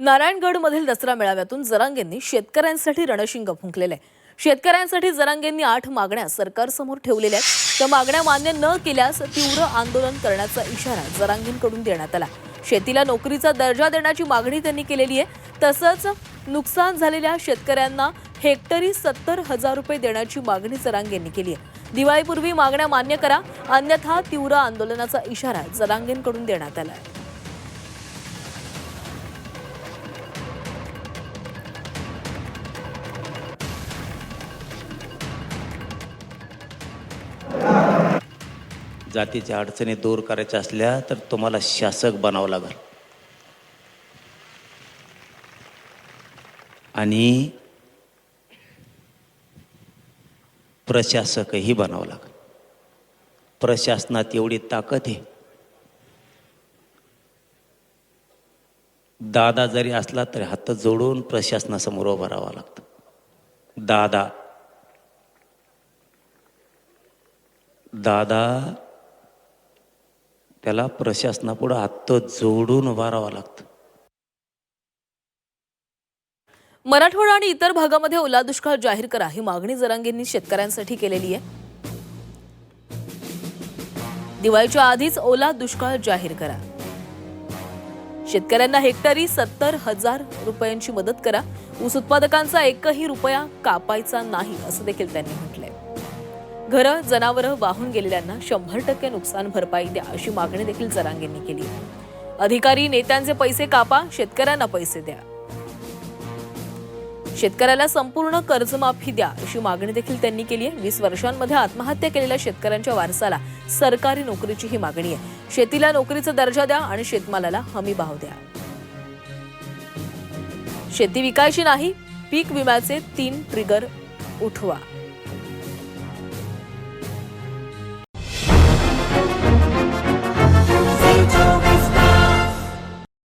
नारायणगडमधील दसरा मेळाव्यातून जरांगेंनी शेतकऱ्यांसाठी रणशिंग फुंकलेलं. आहे शेतकऱ्यांसाठी जरांगेंनी आठ मागण्या सरकारसमोर ठेवलेल्या आहेत. त्या मागण्या मान्य न केल्यास तीव्र आंदोलन करण्याचा इशारा जरांगेंकडून देण्यात आला. शेतीला नोकरीचा दर्जा देण्याची मागणी त्यांनी केलेली आहे. तसंच नुकसान झालेल्या शेतकऱ्यांना हेक्टरी सत्तर हजार रुपये देण्याची मागणी जरांगेंनी केली आहे. दिवाळीपूर्वी मागण्या मान्य करा अन्यथा तीव्र आंदोलनाचा इशारा जरांगेंकडून देण्यात आला आहे. जातीच्या अडचणी दूर करायच्या असल्या तर तुम्हाला शासक बनावं लागेल. आणि प्रशासकही बनावं लागेल. प्रशासनात एवढी ताकद आहे. दादा जरी असला तरी हात जोडून प्रशासनासमोर उभं राहावं लागतं. दादा. दादा त्याला प्रशासनापुढं हात जोडून उभा राहावं लागतं. मराठवाडा आणि इतर भागामध्ये ओला दुष्काळ जाहीर करा ही मागणी जरांगेंनी शेतकऱ्यांसाठी केलेली आहे. दिवाळीच्या आधीच ओला दुष्काळ जाहीर करा. शेतकऱ्यांना हेक्टरी सत्तर हजार रुपयांची मदत करा. ऊस उत्पादकांचा एकही रुपया कापायचा नाही असं देखील त्यांनी म्हटलंय. घरं जनावरं वाहून गेलेल्यांना शंभर टक्के नुकसान भरपाई द्या अशी मागणी देखील जरांगेंनी केली अधिकारी नेत्यांचे पैसे कापा शेतकऱ्यांना पैसे द्या. शेतकऱ्याला संपूर्ण कर्जमाफी द्या अशी मागणी देखील त्यांनी केली आहे. वीस वर्षांमध्ये आत्महत्या केलेल्या शेतकऱ्यांच्या वारसाला सरकारी नोकरीची ही मागणी आहे. शेतीला नोकरीचा दर्जा द्या आणि शेतमालाला हमी भाव द्या. शेती विकायची नाही पीक विम्याचे तीन ट्रिगर उठवा.